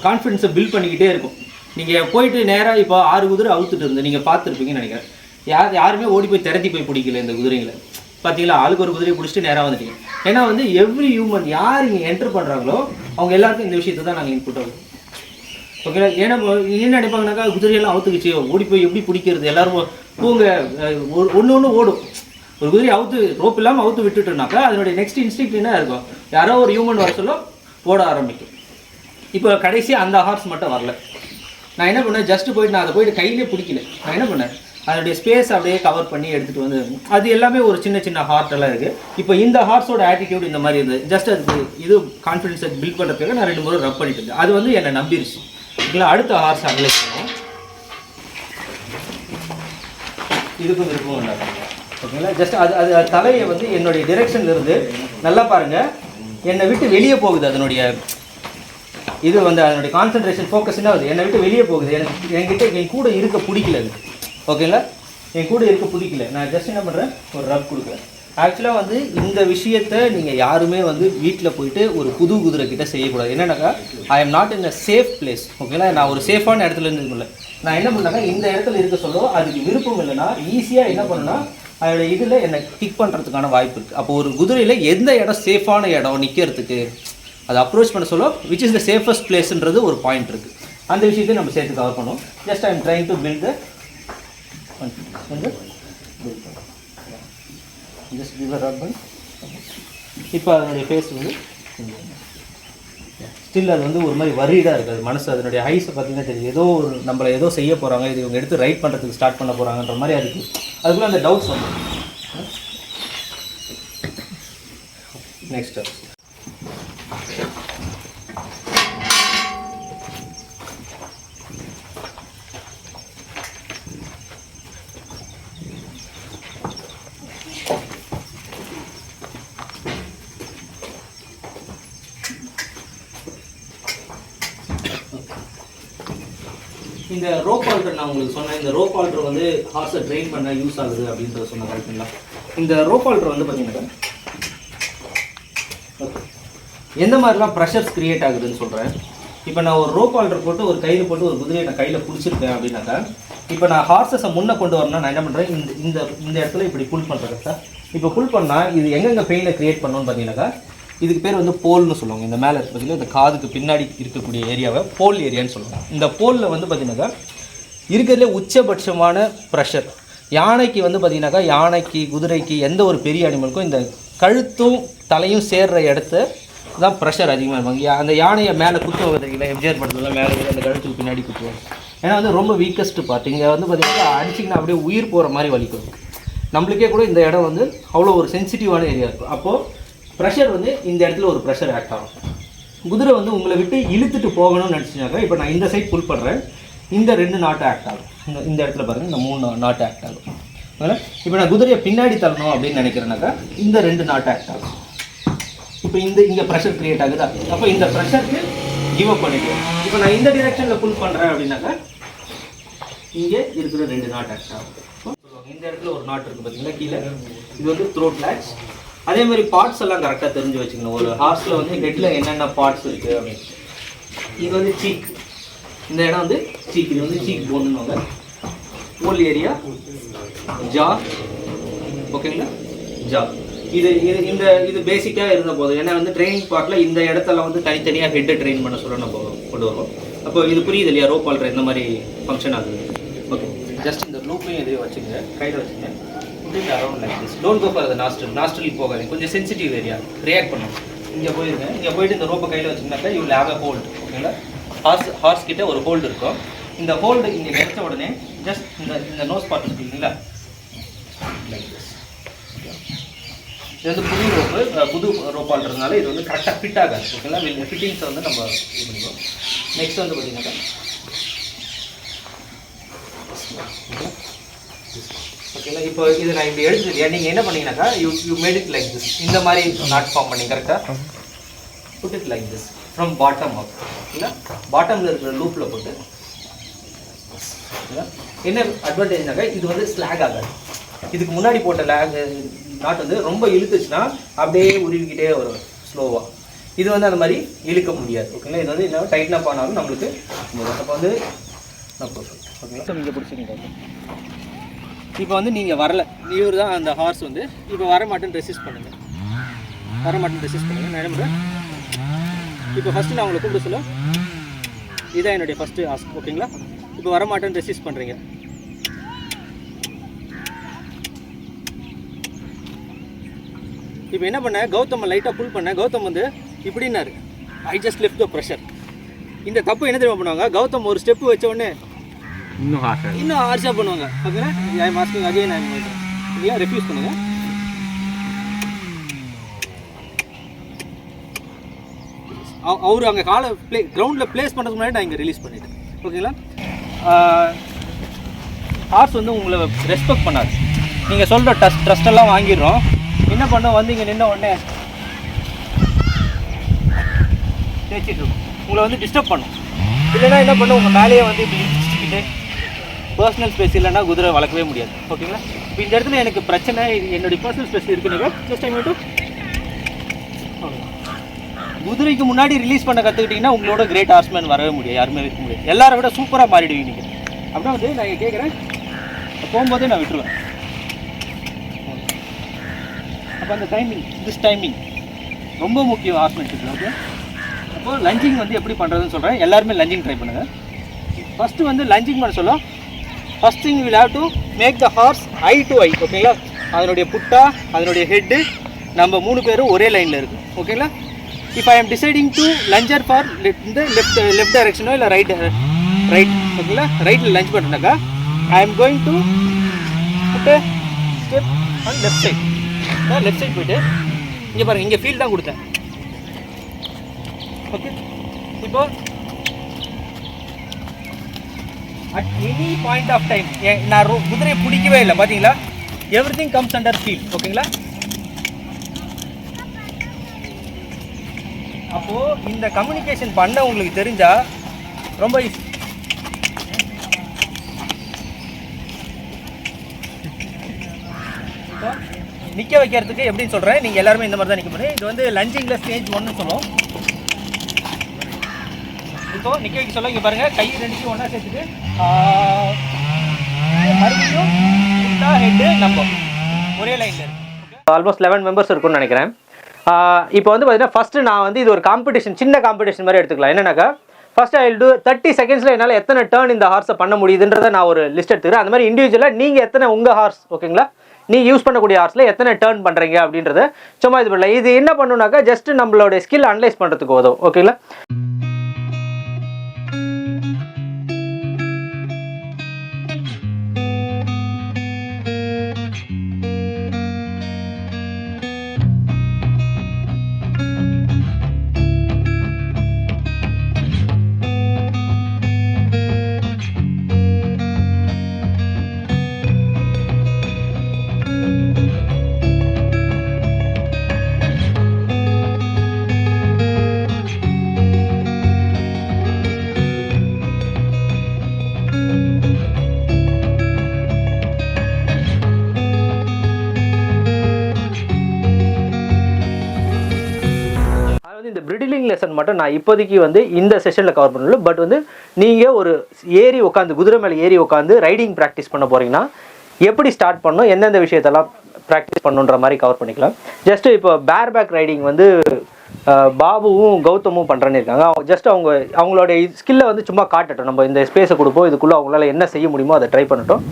கான்ஃபிடென்ஸை பில்ட் பண்ணிக்கிட்டே இருக்கும். நீங்கள் போயிட்டு நேராக இப்போ ஆறு குதிரை அவுத்துட்டு இருந்து நீங்கள் பார்த்துருப்பீங்கன்னு நினைக்கிறேன். யார் யாருமே ஓடி போய் திரட்டி போய் பிடிக்கல இந்த குதிரைங்களை. பார்த்தீங்களா? ஆளுக்கு ஒரு குதிரையை பிடிச்சிட்டு நேராக வந்துட்டீங்க. ஏன்னா வந்து எவ்ரி ஹியூமன் யார் இங்கே என்டர் பண்ணுறாங்களோ அவங்க எல்லாருக்கும் இந்த விஷயத்தை தான் நாங்கள் இன்புட் ஆகும் ஓகேங்களா ஏன்னா என்ன நினைப்பாங்கனாக்கா குதிரையெல்லாம் அவுத்துக்குச்சு ஓடி போய் எப்படி பிடிக்கிறது? எல்லாரும் பூங்க ஒன்று ஒன்று ஓடும். ஒரு குதிரை அவுத்து ரோப் இல்லாமல் அவுத்து விட்டுட்டோம்னாக்கா அதனுடைய நெக்ஸ்ட் இன்ஸ்டிங்க்ட் என்ன இருக்கும்? யாரோ ஒரு ஹியூமன் வர சொல்லும் ஓட ஆரம்பிக்கும். இப்போ கடைசி அந்த ஹார்ஸ் மட்டும் வரல. நான் என்ன பண்ணேன்? ஜஸ்ட் போயிட்டு நான் அதை போயிட்டு கையிலே பிடிக்கல. நான் என்ன பண்ணேன்? அதனுடைய ஸ்பேஸ் அப்படியே கவர் பண்ணி எடுத்துகிட்டு வந்து அது எல்லாமே ஒரு சின்ன சின்ன ஹார்ட் எல்லாம் இருக்குது இப்போ இந்த ஹார்ஸோட ஆட்டிடியூட் இந்த மாதிரி இருந்தது. ஜஸ்ட் அது இது கான்ஃபிடன்ஸை பில்ட் பண்ணுறதுக்காக நான் ரெண்டு முறை ரப் பண்ணிட்டு இருந்தேன். அது வந்து என்னை நம்பிருச்சு. இல்லை அடுத்த ஹார்ஸ் அனலைஸ் பண்ணுவோம் இதுக்கும் விருப்பம் உண்டாங்க ஓகேங்களா? ஜஸ்ட் அது அது தலையை வந்து என்னுடைய டிரெக்ஷன்ல இருந்து நல்லா பாருங்க. என்னை விட்டு வெளியே போகுது அதனுடைய இது வந்து அதனுடைய கான்சென்ட்ரேஷன் ஃபோக்கஸ் என்ன ஆகுது என்னை விட்டு வெளியே போகுது. எனக்கு என்கிட்ட என் கூட இருக்க பிடிக்கல அது. ஓகேங்களா? என் கூட இருக்க பிடிக்கல. நான் ஜஸ்ட் என்ன பண்ணுறேன் ஒரு ரப் கொடுக்குறேன். ஆக்சுவலாக வந்து இந்த விஷயத்த நீங்கள் யாருமே வந்து வீட்டில் போயிட்டு ஒரு புது குதிரை கிட்ட செய்யக்கூடாது. என்னன்னாக்கா I am not in a safe place ஓகேங்களா? நான் ஒரு சேஃபான இடத்துல இருந்து இருக்கல நான் என்ன பண்ணாங்க இந்த இடத்துல இருக்க சொல்ல அதுக்கு விருப்பம் இல்லைன்னா ஈஸியாக என்ன பண்ணுன்னா அதோட இதில் என்னை கிக் பண்ணுறதுக்கான வாய்ப்பு இருக்குது அப்போ ஒரு குதிரையில் எந்த இடம் சேஃபான இடம் நிற்கிறதுக்கு அதை அப்ரோச் பண்ண சொல்ல விச் இஸ் த சேஃபஸ்ட் பிளேஸ்ன்றது ஒரு பாயிண்ட் இருக்குது அந்த விஷயத்தையும் நம்ம சேர்த்து கவர் பண்ணுவோம். Just I am trying to build just give ரப்பன் இப்போ அதனுடைய ஃபேஸ் வந்து ஸ்டில் அது வந்து ஒரு மாதிரி வரிடாக இருக்குது. மனசு அதனுடைய ஹைஸை பார்த்தீங்கன்னா தெரியும் ஏதோ ஒரு நம்மளை ஏதோ செய்ய போகிறாங்க இது இவங்க எடுத்து ரைட் பண்ணுறதுக்கு ஸ்டார்ட் பண்ண போகிறாங்கன்ற மாதிரி அதுக்கு அதுக்குள்ளே அந்த டவுட்ஸ் வந்து நெக்ஸ்ட் இந்த ரோப் ஆல்டர் நான் உங்களுக்கு சொன்னேன் இந்த ரோப் ஆல்டர் வந்து ஹார்ஸை ட்ரெயின் பண்ண யூஸ் ஆகுது அப்படின்றத சொன்ன கரெக்டுங்களா இந்த ரோப் ஆல்டர் வந்து பார்த்தீங்கன்னா எந்த மாதிரிலாம் ப்ரெஷர்ஸ் கிரியேட் ஆகுதுன்னு சொல்கிறேன் இப்போ நான் ஒரு ரோப் ஆல்டர் போட்டு ஒரு கயிறு போட்டு ஒரு குதிரையை நான் கையில் பிடிச்சிருக்கேன் அப்படின்னாக்கா இப்போ நான் ஹார்சஸை முன்னே கொண்டு வரணும்னா நான் என்ன பண்ணுறேன் இந்த இந்த இந்த இடத்துல இப்படி புல் பண்ணுறேன் சார் இப்போ புல் பண்ணால் இது எங்கெங்கே பெயினை கிரியேட் பண்ணணும்னு பார்த்தீங்கன்னாக்கா இதுக்கு பேர் வந்து போல்னு சொல்லுவாங்க. இந்த மேலே பார்த்தீங்கன்னா இந்த காதுக்கு பின்னாடி இருக்கக்கூடிய ஏரியாவை போல் ஏரியான்னு சொல்லுவாங்க. இந்த போலில் வந்து பார்த்தீங்கன்னாக்கா இருக்கிறதுலே உச்சபட்சமான ப்ரெஷர் யானைக்கு வந்து பார்த்திங்கனாக்கா யானைக்கு குதிரைக்கு எந்த ஒரு பெரிய அனிமலுக்கும் இந்த கழுத்தும் தலையும் சேர்ற இடத்த தான் ப்ரெஷர் அதிகமாக இருப்பாங்க யா- அந்த யானையை மேலே குத்துவாங்க தெரியுங்களா எம்ஜிஆர் படத்தில் மேலே அந்த கழுத்துக்கு பின்னாடி குத்துவாங்க. ஏன்னா வந்து ரொம்ப வீக்கஸ்ட் பார்ட் இங்கே வந்து பார்த்திங்கன்னா அடிச்சிங்கன்னா அப்படியே உயிர் போகிற மாதிரி வலிக்கும். நம்மளுக்கே கூட இந்த இடம் வந்து அவ்வளோ ஒரு சென்சிட்டிவான ஏரியா இருக்கும் அப்போது ப்ரெஷர் வந்து இந்த இடத்துல ஒரு ப்ரெஷர் ஆக்ட் ஆகும். குதிரை வந்து உங்களை விட்டு இழுத்துட்டு போகணும்னு நினச்சினாக்கா இப்போ நான் இந்த சைட் புல் பண்ணுறேன் இந்த ரெண்டு நாட்டு ஆக்ட் ஆகும். இந்த இந்த இடத்துல பாருங்க இந்த மூணு நாட்டு ஆக்ட் ஆகும். அதனால் இப்போ நான் குதிரையை பின்னாடி தள்ளணும் அப்படின்னு நினைக்கிறேனாக்கா இந்த ரெண்டு நாட்டு ஆக்ட் ஆகும். இப்போ இந்த இங்கே ப்ரெஷர் க்ரியேட் ஆகுதா? அப்போ இந்த ப்ரெஷருக்கு கிவ் அப் பண்ணிக்கிறேன் இப்போ நான் இந்த டிரெக்ஷனில் புல் பண்ணுறேன் அப்படின்னாக்கா இங்கே இருக்கிற ரெண்டு நாட் ஆக்ட் ஆகும். இந்த இடத்துல ஒரு நாட் இருக்குது பார்த்தீங்களா கீழே? இது வந்து த்ரோட் லேக்ஸ் அதே மாதிரி பார்ட்ஸ் எல்லாம் கரெக்டாக தெரிஞ்சு வச்சுக்கணும். ஒரு ஹார்ஸில் வந்து ஹெட்டில் என்னென்ன பார்ட்ஸ் இருக்குது அப்படின்னு. இது வந்து சீக் இந்த இடம் வந்து சீக் இது வந்து சீக் போனுவாங்க ஓல் ஏரியா ஜா ஓகேங்களா ஜா இது இது இந்த இது பேசிக்காக இருந்த போதும். ஏன்னா வந்து ட்ரைனிங் பார்ட்டில் இந்த இடத்துல வந்து தனித்தனியாக ஹெட்டை ட்ரெயின் பண்ண சொல்ல நம்ம கொண்டு வரோம் அப்போ இது புரியுது இல்லையா? ரோப் ஆல்ற இந்த மாதிரி ஃபங்க்ஷன் ஆகுது. ஓகே ஜஸ்ட் இந்த லூப்பையும் இதையும் வச்சுங்க. கையில் வச்சுங்க. Around like this don't go for the nostril நாஸ்டலுக்கு போகாதீங்க. கொஞ்சம் சென்சிட்டிவ் ஏரியா ரியாக்ட் பண்ணும் இங்கே போயிருங்க. இங்கே போயிட்டு இந்த ரோப்பை கையில் வச்சுருந்தாக்கா யூ ஹேவ் அ ஓகேங்களா ஹார்ஸ் ஹார்ஸ் கிட்ட ஒரு ஹோல்டு இருக்கும். இந்த ஹோல்டு இங்கே கிடைச்ச உடனே ஜஸ்ட் இந்த இந்த நோஸ் பார்ட் லைக் திஸ் இது வந்து புது ரோப்பு புது ரோப்பான்றதுனால இது வந்து கரெக்டாக ஃபிட் ஆகாது. ஓகேங்களா ஃபிட்டிங்ஸை வந்து நம்ம இது பண்ணிடுவோம். நெக்ஸ்ட் வந்து பார்த்தீங்கன்னாக்கா ஓகேங்களா இப்போ இது நான் இப்படி எடுத்து இல்லையா நீங்கள் என்ன பண்ணீங்கன்னாக்கா you you made it like this இந்த மாதிரி நாட் ஃபார்ம் பண்ணி கரெக்டாக put it like this from bottom up இல்லை பாட்டமில் இருக்கிற லூப்பில் போட்டு என்ன அட்வான்டேஜ்னாக்கா இது வந்து ஸ்லாக் ஆகாது. இதுக்கு முன்னாடி போட்ட லேக் நாட் வந்து ரொம்ப இழுத்துச்சுன்னா அப்படியே உருவிக்கிட்டே வரும் ஸ்லோவாக இது வந்து அந்த மாதிரி இழுக்க முடியாது ஓகேங்களா இது வந்து என்ன டைட்னா பண்ணாலும் நம்மளுக்கு அப்போ வந்து ஓகேங்களா நீங்கள் பிடிச்சிருங்க இப்போ வந்து நீங்கள் வரல. இவர் தான் அந்த ஹார்ஸ் வந்து இப்போ வர மாட்டேன்னு ரெசிஸ்ட் பண்ணுங்கள் வர மாட்டேன்னு ரெசிஸ்ட் பண்ணுங்க. நான் இப்போ ஃபஸ்ட்டு நான் உங்களை கூப்பிட சொல்ல. இதான் என்னுடைய ஃபஸ்ட்டு ஆஸ்க் ஓகேங்களா இப்போ வர மாட்டேன்னு ரெசிஸ்ட் பண்ணுறீங்க இப்போ என்ன பண்ண? கௌதம் லைட்டாக புல் பண்ண. கௌதம் வந்து இப்படின்னாரு. I just left the pressure இந்த தப்பு என்ன தெரியுமா பண்ணுவாங்க? கௌதம் ஒரு ஸ்டெப் வச்ச உடனே இன்னும் ஹார்ஷாக இன்னும் ஹார்ஷாக பண்ணுவாங்க. ஓகேங்களா ஐ மாஸ்கிங் அகைன் ஐ இல்லையா ரெஃப்யூஸ் பண்ணுங்க. அவர் அங்கே காலை ப்ளே கிரவுண்டில் ப்ளேஸ் பண்ணுறதுக்கு முன்னாடி நான் இங்கே ரிலீஸ் பண்ணிட்டேன். ஓகேங்களா ஹார்ஸ் வந்து உங்களை ரெஸ்பெக்ட் பண்ணாது. நீங்கள் சொல்கிற டஸ்ட் ட்ரஸ்டெல்லாம் வாங்கிடுறோம். என்ன பண்ணோம்? வந்து இங்கே நின்ன உடனே தேய்ச்சிட்டு உங்களை வந்து டிஸ்டர்ப் பண்ணும். இல்லைன்னா என்ன பண்ணும்? உங்கள் மேலேயே வந்து இப்படி இடிச்சுக்கிட்டு பர்சனல் ஸ்பேஸ் இல்லைன்னா குதிரை வளர்க்கவே முடியாது. ஓகேங்களா இப்போ இந்த இடத்துல எனக்கு பிரச்சனை என்னுடைய பர்சனல் ஸ்பேஸ் இருக்குன்னு ஜஸ்ட் டைம் டு குதிரைக்கு முன்னாடி ரிலீஸ் பண்ண கற்றுக்கிட்டிங்கன்னா உங்களோட கிரேட் ஹார்ஸ்மேன் வரவே முடியாது யாருமே இருக்க முடியாது. எல்லாரை விட சூப்பராக மாறிடுவீங்க நீங்கள் அப்படின்னா வந்து நான் கேட்குறேன் போகும்போதே நான் விட்டுருவேன். அப்போ அந்த டைமிங் திஸ் டைமிங் ரொம்ப முக்கியம் ஹார்ஸ்மேன்ஷிப்பில் ஓகே அப்போ லஞ்சிங் வந்து எப்படி பண்ணுறதுன்னு சொல்கிறேன் எல்லாருமே லஞ்சிங் ட்ரை பண்ணுங்கள் ஃபஸ்ட்டு வந்து லஞ்சிங் பண்ண சொல்ல. First thing will have to make the horse eye to eye ஓகேங்களா அதனுடைய புட்டா அதனுடைய ஹெட்டு நம்ம மூணு பேரும் ஒரே லைனில் இருக்கும் ஓகேங்களா இப்போ I am deciding to lunger for இந்த லெஃப்ட் லெஃப்ட் டைரக்ஷனோ இல்லை ரைட் ரைட் ஓகேங்களா ரைட்டில் lunge பண்ணுறேன்னாக்கா I am going to put step on left side left side போயிட்டு இங்கே பாருங்க இங்கே ஃபீல் தான் கொடுத்தேன் ஓகே இப்போ at any point of time நான் ரோ- குதிரையை பிடிக்கவே இல்லை பார்த்தீங்களா everything comes under feel ஓகேங்களா அப்போ இந்த கம்யூனிகேஷன் பண்ண உங்களுக்கு தெரிஞ்சா ரொம்ப ஈஸி இப்போ நிற்க வைக்கிறதுக்கு எப்படின்னு சொல்கிறேன் நீங்கள் எல்லாருமே இந்த மாதிரி தான் நிற்க முடியும் இது வந்து லஞ்சிங்கில் ஸ்டேஜ் ஒன்று சொல்லுவோம். இப்போ நிற்க வைக்க சொல்ல இங்கே பாருங்கள் கை ரெண்டுத்தையும் ஒன்றா சேர்த்துட்டு மறுபடியும் ஹெட்டு நம்ம ஒரே லைனில் ஆல்மோஸ்ட் லெவன் மெம்பர்ஸ் இருக்கும்னு நினைக்கிறேன். இப்போ வந்து பார்த்தீங்கன்னா ஃபஸ்ட்டு நான் வந்து இது ஒரு காம்படிஷன் சின்ன காம்படிஷன் மாதிரி எடுத்துக்கலாம். என்னன்னாக்கா ஃபஸ்ட் ஐ டூ தேர்ட்டி செகண்ட்ஸில் என்னால் எத்தனை டேர்ன் இந்த ஹார்ஸை பண்ண முடியுதுன்றத நான் ஒரு லிஸ்ட் எடுத்துக்கிறேன். அந்த மாதிரி இண்டிவிஜுவலாக நீங்கள் எத்தனை உங்கள் ஹார்ஸ் ஓகேங்களா நீங்கள் யூஸ் பண்ணக்கூடிய ஹார்ஸில் எத்தனை டேர்ன் பண்ணுறீங்க அப்படின்றத சும்மா இது பண்ணல இது என்ன பண்ணுனாக்கா ஜஸ்ட் நம்மளோட ஸ்கில் அனலைஸ் பண்ணுறதுக்கு உதவும் ஓகேங்களா லெசன் மட்டும் நான் இப்போதைக்கு வந்து இந்த செஷனில் கவர் பண்ணல. பட் வந்து நீங்கள் ஒரு ஏறி உட்காந்து குதிரை மேலே ஏறி உட்காந்து ரைடிங் ப்ராக்டிஸ் பண்ண போகிறீங்கன்னா எப்படி ஸ்டார்ட் பண்ணணும் எந்தெந்த விஷயத்தெல்லாம் ப்ராக்டிஸ் பண்ணுன்ற மாதிரி கவர் பண்ணிக்கலாம். ஜஸ்ட் இப்போ பேர் பேக் ரைடிங் வந்து பாபுவும் கௌதமும் பண்ணுறேன்னு இருக்காங்க. அவங்க ஜஸ்ட் அவங்க அவங்களோட ஸ்கில்லை வந்து சும்மா காட்டட்டும். நம்ம இந்த ஸ்பேஸை கொடுப்போம் இதுக்குள்ளே அவங்களால என்ன செய்ய முடியுமோ அதை ட்ரை பண்ணட்டும்.